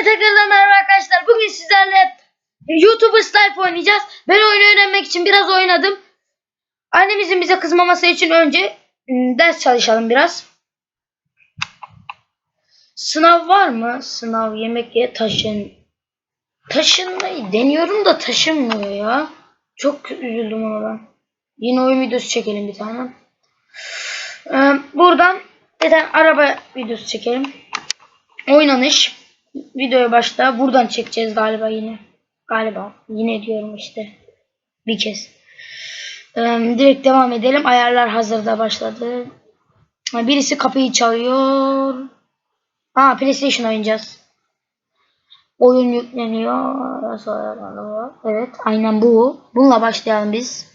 Hepinize tekrardan merhaba arkadaşlar. Bugün sizlerle YouTuber Life oynayacağız. Ben oyunu öğrenmek için biraz oynadım. Annemizin bize kızmaması için önce ders çalışalım biraz. Sınav var mı? Sınav, yemek ye, taşın. Taşınmayı deniyorum da taşınmıyor ya. Çok üzüldüm ona ben. Yine oyun videosu çekelim bir tane. Ee, buradan bir tane araba videosu çekelim. Oynanış. Videoya başla. Buradan çekeceğiz galiba yine. Galiba. Yine diyorum işte. Bir kez. Ee, direkt devam edelim. Ayarlar hazırda başladı. Birisi kapıyı çalıyor. Ha PlayStation oynayacağız. Oyun yükleniyor. Sonra- Evet aynen bu. Bununla başlayalım biz.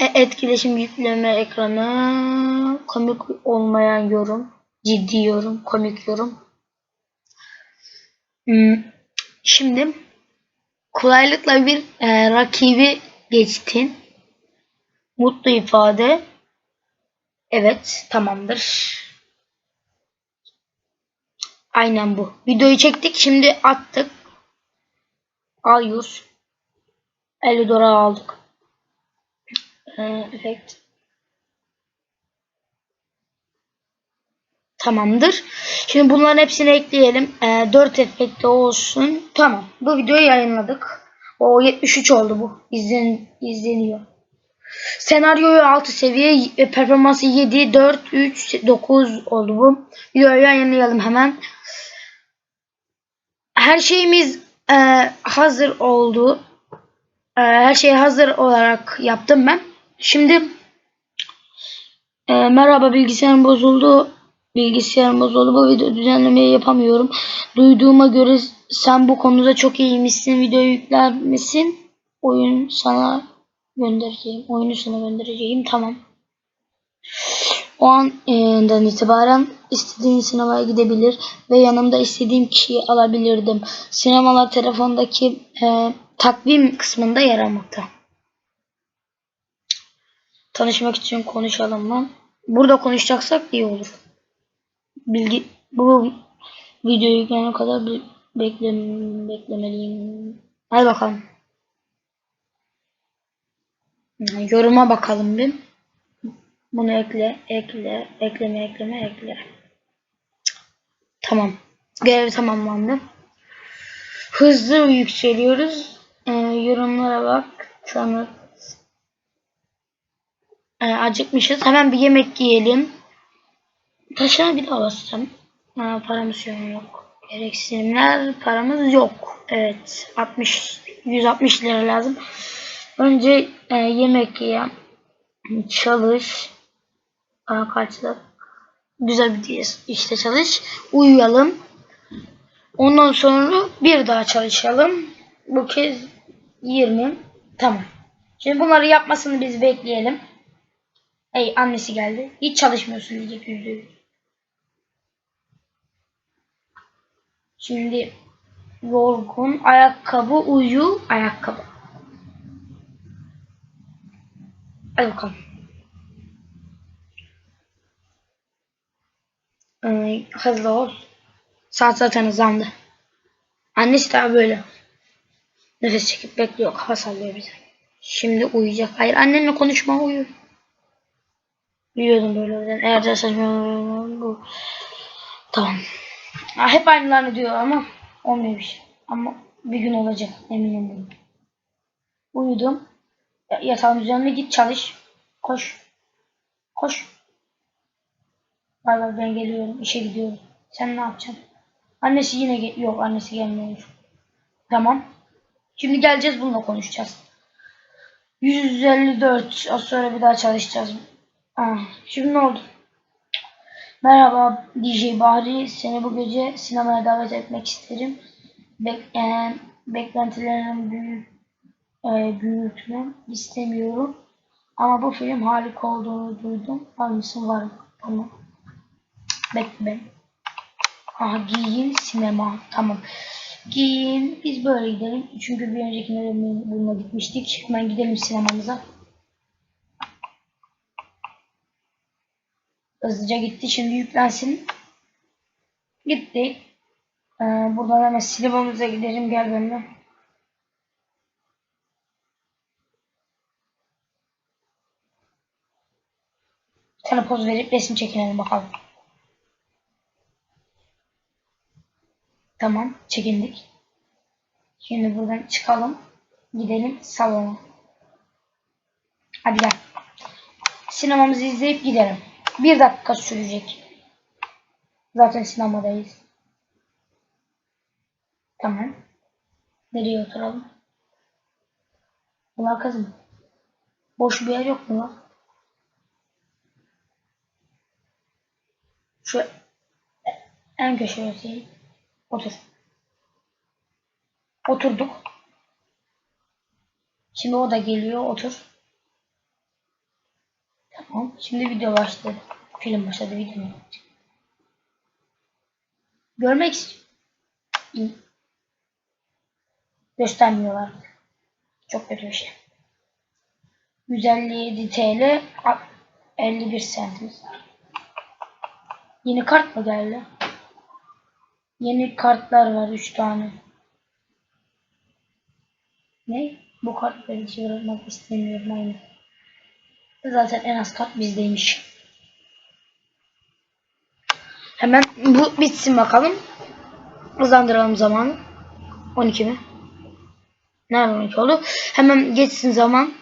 E, etkileşim yükleme ekranı. Komik olmayan yorum. Ciddi yorum. Komik yorum. Hmm, Şimdi kolaylıkla bir e, rakibi geçtin. Mutlu ifade. Evet tamamdır. Aynen bu. Videoyu çektik. Şimdi attık. 50 dolar aldık. Ee, efekt. Tamamdır. Şimdi bunların hepsini ekleyelim. Ee, 4 efekte olsun. Tamam. Bu videoyu yayınladık. O 73 oldu bu. İzlen, izleniyor. Senaryoyu 6 seviye, e, performansı 7, 4, 3, 9 oldu bu. Videoyu yayınlayalım hemen. Her şeyimiz e, hazır oldu. E, her şey hazır olarak yaptım ben. Şimdi e, merhaba bilgisayarım bozuldu. Bilgisayarım bozuldu. Bu video düzenlemeyi yapamıyorum. Duyduğuma göre sen bu konuda çok iyiymişsin. Video yükler misin? Oyun sana göndereceğim. Oyunu sana göndereceğim. Tamam. O andan itibaren istediğin sinemaya gidebilir ve yanımda istediğim kişiyi alabilirdim. Sinemalar telefondaki e, takvim kısmında yer almakta. Tanışmak için konuşalım mı? Burada konuşacaksak iyi olur. Bilgi bu videoyu yüklenene kadar bir bekle, beklemeliyim. Hadi bakalım. Yoruma bakalım bir. Bunu ekle, ekle, ekleme, ekleme, ekle. Tamam. Görev tamamlandı. Hızlı yükseliyoruz. Ee, yorumlara bak. Tanıt. Ee, acıkmışız. Hemen bir yemek yiyelim. Taşına bir daha basacağım. Ha, paramız yok. Gereksinimler paramız yok. Evet. 60 160 lira lazım. Önce e, yemek ye. Çalış. Aa, karşıda güzel bir işte çalış. Uyuyalım. Ondan sonra bir daha çalışalım. Bu kez 20. Tamam. Şimdi bunları yapmasını biz bekleyelim. Ey annesi geldi. Hiç çalışmıyorsun diyecek yüzde yüz. Şimdi yorgun, ayakkabı, uyu, ayakkabı. Hadi bakalım. Ee, hızlı ol. Saat zaten hızlandı. Annesi daha böyle. Nefes çekip bekliyor. Kafa sallıyor bize. Şimdi uyuyacak. Hayır annenle konuşma uyu. Biliyordum böyle öyle. Eğer saçma bu. Tamam. Ha, hep aynılarını diyor ama olmuyor. Ama bir gün olacak eminim bunu. Uyudum. Ya- Yatağın üzerine git çalış. Koş. Koş. Bay bay ben geliyorum. işe gidiyorum. Sen ne yapacaksın? Annesi yine gel yok annesi gelmiyor. Tamam. Şimdi geleceğiz bununla konuşacağız. 154 az sonra bir daha çalışacağız. Ah, şimdi ne oldu? Merhaba DJ Bahri. Seni bu gece sinemaya davet etmek isterim. Bek e, beklentilerimi büyük, e, büyütmem istemiyorum. Ama bu film harika olduğunu duydum. Var mısın? Var. Tamam. Bekle beni. Aha giyin sinema. Tamam. Giyin. Biz böyle gidelim. Çünkü bir öncekinde de bununla gitmiştik. Hemen gidelim sinemamıza. Hızlıca gitti. Şimdi yüklensin. Gitti. Ee, buradan hemen sinemamıza gidelim gel benimle. Sana poz verip resim çekinelim bakalım. Tamam çekindik. Şimdi buradan çıkalım. Gidelim salona. Hadi gel. Sinemamızı izleyip gidelim. Bir dakika sürecek. Zaten sinemadayız. Tamam. Nereye oturalım? Ulan kızım. Boş bir yer yok mu lan? Şu en köşeye oturayım. Otur. Oturduk. Şimdi o da geliyor. Otur. Tamam. Şimdi video başladı. Film başladı. Video mu? Görmek istiyorum. Göstermiyorlar. Çok kötü bir şey. 157 TL 51 centimiz var. Yeni kart mı geldi? Yeni kartlar var 3 tane. Ne? Bu kart ben hiç öğrenmek istemiyorum aynı. Zaten en az kart bizdeymiş. Hemen bu bitsin bakalım. Hızlandıralım zamanı. 12 mi? Nerede 12 oldu? Hemen geçsin zaman.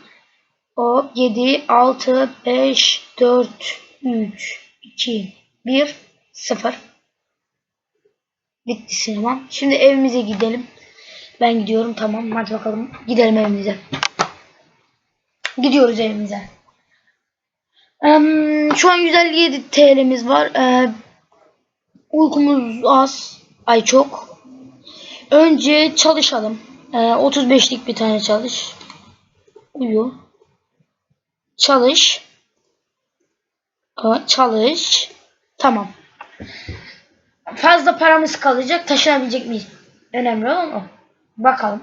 O 7, 6, 5, 4, 3, 2, 1, 0. Bitti sinema. Şimdi evimize gidelim. Ben gidiyorum tamam. Hadi bakalım. Gidelim evimize. Gidiyoruz evimize. Şu an 157 TL'miz var. Ee, uykumuz az. Ay çok. Önce çalışalım. Ee, 35'lik bir tane çalış. Uyu. Çalış. Çalış. Tamam. Fazla paramız kalacak. Taşınabilecek miyiz? Önemli olan o. Bakalım.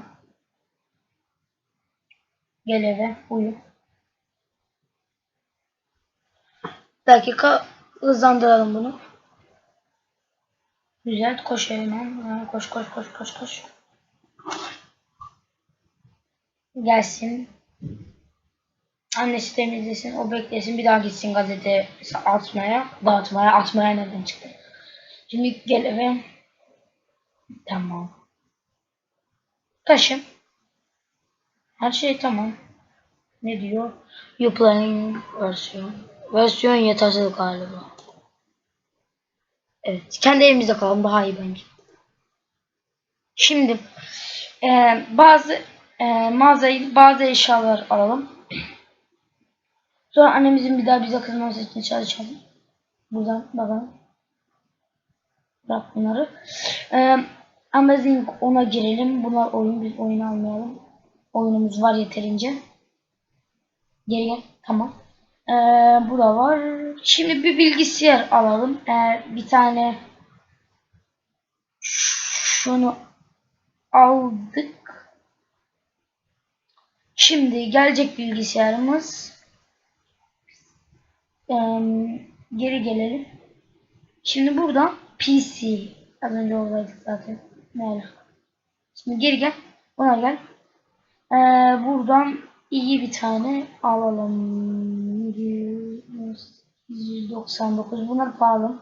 Gel eve. Uyu. Dakika hızlandıralım bunu. Güzel. Koş hemen. Koş koş koş koş koş. Gelsin. Annesi temizlesin. O beklesin. Bir daha gitsin gazete atmaya. Dağıtmaya. Atmaya nereden çıktı? Şimdi gel eve. Tamam. Taşı. Her şey tamam. Ne diyor? Upline versiyon. Versiyon yetersiz galiba. Evet. Kendi evimizde kalalım daha iyi bence. Şimdi e, bazı e, mağazayı bazı eşyalar alalım. Sonra annemizin bir daha bize kızmaması için çalışalım. Buradan bakalım. Bırak bunları. E, Amazing ona girelim. Bunlar oyun. Biz oyun almayalım. Oyunumuz var yeterince. Geri gel. Tamam. Ee, bu da var. Şimdi bir bilgisayar alalım. Ee, bir tane şunu aldık. Şimdi gelecek bilgisayarımız. Ee, geri gelelim. Şimdi burada PC. Az önce oradaydık zaten. Alaka? Şimdi geri gel. Buna gel. Ee, buradan iyi bir tane alalım. 199. Bunlar pahalı.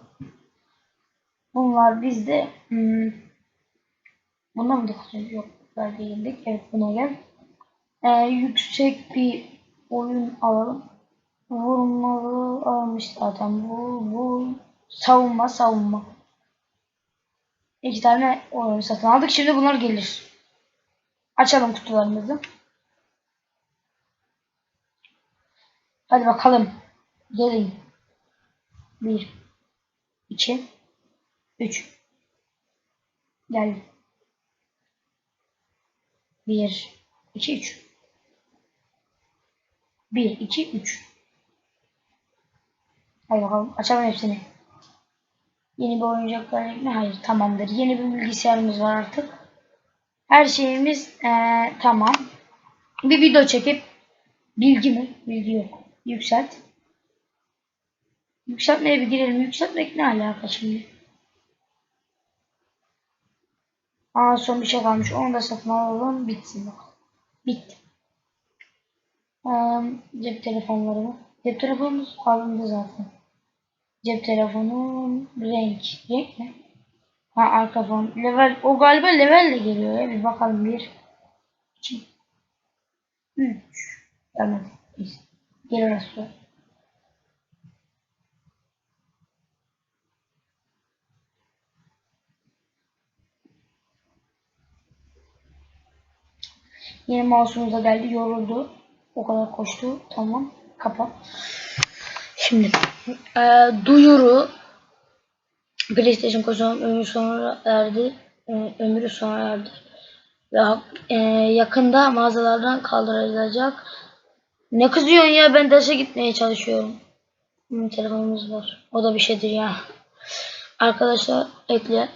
Bunlar bizde hmm, bunlar mı 900? Yok. Belki yedik. Evet buna gel. Ee, yüksek bir oyun alalım. Vurmalı almış zaten. Bu, bu savunma savunma. İki tane oyun satın aldık. Şimdi bunlar gelir. Açalım kutularımızı. Hadi bakalım. Gelin. Bir. iki, Üç. Gel. Bir. iki, Üç. Bir. iki, Üç. Hadi bakalım. Açalım hepsini. Yeni bir oyuncaklar ne? Hayır tamamdır. Yeni bir bilgisayarımız var artık. Her şeyimiz ee, tamam. Bir video çekip bilgi mi? Bilgi yok. Yükselt. Yükseltmeye bir girelim. Yükseltmek ne alaka şimdi? Aa son bir şey kalmış. Onu da satın alalım. Bitsin bak. Bitti. Ee, cep telefonları mı? Cep telefonumuz alındı zaten. Cep telefonu renk. Renk mi? Ha arka fon. Level. O galiba levelle geliyor ya. Bir bakalım. Bir. iki, Üç. Tamam. Gelir aslında. Yeni mouse'umuz da geldi. Yoruldu. O kadar koştu. Tamam. Kapat. Şimdi e, duyuru PlayStation konsolunun ömrü sona erdi. Ömrü sona erdi. Ve e, yakında mağazalardan kaldırılacak. Ne kızıyorsun ya? Ben derse gitmeye çalışıyorum. Hmm, telefonumuz var. O da bir şeydir ya. Arkadaşlar ekle.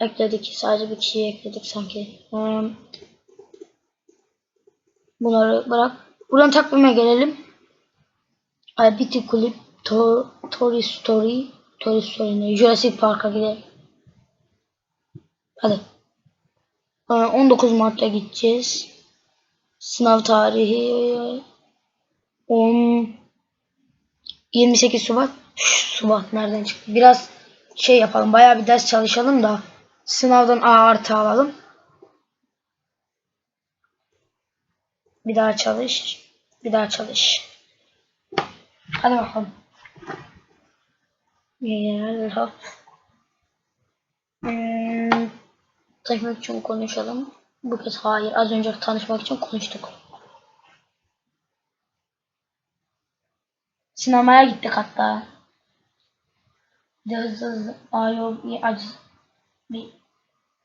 Ekledik. Sadece bir kişiyi ekledik sanki. Hmm. Bunları bırak. Buradan takvime gelelim. IBT Clip, to Toy Story, Toy Story? Jurassic Park'a gidelim. Hadi. Ee, 19 Mart'ta gideceğiz. Sınav tarihi 10 28 Şubat. Şubat nereden çıktı? Biraz şey yapalım. Bayağı bir ders çalışalım da sınavdan A artı alalım. Bir daha çalış. Bir daha çalış. Hadi bakalım. Hmm, tanışmak için konuşalım. Bu kez hayır. Az önce tanışmak için konuştuk. Sinemaya gittik hatta. De hızlı hızlı ayo bir aciz bir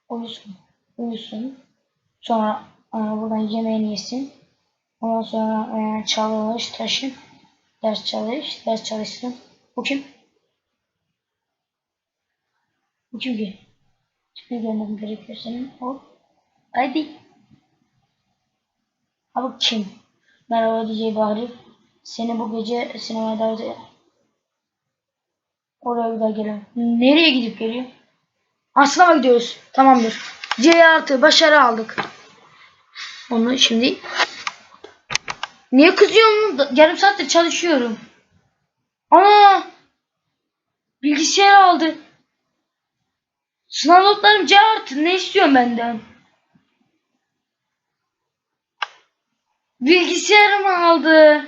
uyusun. Uyusun. Sonra e, buradan yemeğini yesin. Ondan sonra e, çalış, taşı. Ders çalış, ders çalışsın. Bu kim? Bu kim ki? Tipini görmem gerekiyor senin. O. Haydi. Ha kim? Merhaba DJ Bahri. Seni bu gece sinemaya davet ederim. Oraya bir daha gelelim. Nereye gidip geliyor? Aslına gidiyoruz. Tamamdır. C artı başarı aldık. Onu şimdi Niye kızıyorsun? Yarım saattir çalışıyorum. Ana! Bilgisayar aldı. Sınav notlarım C artı. Ne istiyorsun benden? Bilgisayarımı aldı.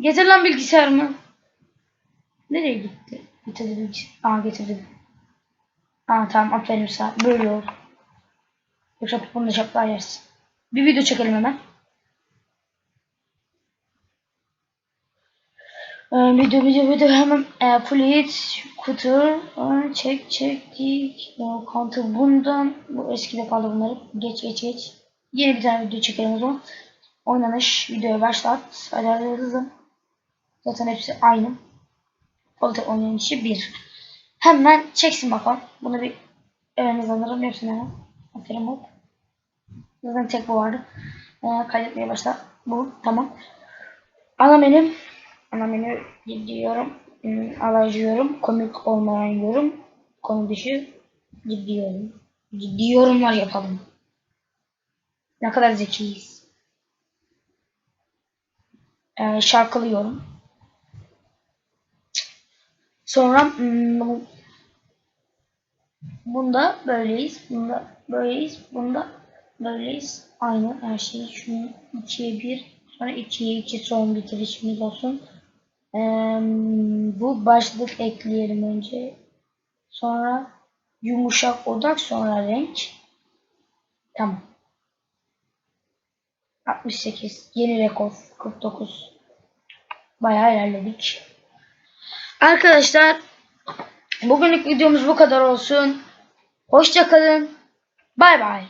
Getir lan bilgisayarımı. Nereye gitti? Getirdi bilgisayar. Aa getirdi. Aa tamam aferin sana. Böyle ol. Yoksa bunu da şaplar yersin. Bir video çekelim hemen. Ee, video video video hemen e, fluid kutu çek çektik e, counter bundan bu eskide kaldı bunları geç geç geç yeni bir tane video çekelim o zaman. Oynanış videoya başlat. Hadi hadi zaten hepsi aynı. Polter oynanışı bir. Hemen çeksin bakalım. Bunu bir evimiz alırım hepsini hemen. Aferin hop zaten tek bu vardı. E, kaydetmeye başla. Bu tamam. Ana benim Ana menü diyorum. Hmm, Alaycı yorum. Komik olmayan yorum. Konu dışı ciddi yorum. Ciddi yorumlar yapalım. Ne kadar zekiyiz. Ee, şarkılı yorum. Sonra hmm, bunda böyleyiz. Bunda böyleyiz. Bunda böyleyiz. Aynı her şey. Şunu 2'ye 1 sonra 2'ye 2 son bitirişimiz olsun. Ee, bu başlık ekleyelim önce. Sonra yumuşak odak sonra renk. Tamam. 68. Yeni rekor. 49. Bayağı ilerledik. Arkadaşlar bugünlük videomuz bu kadar olsun. Hoşçakalın. Bay bay.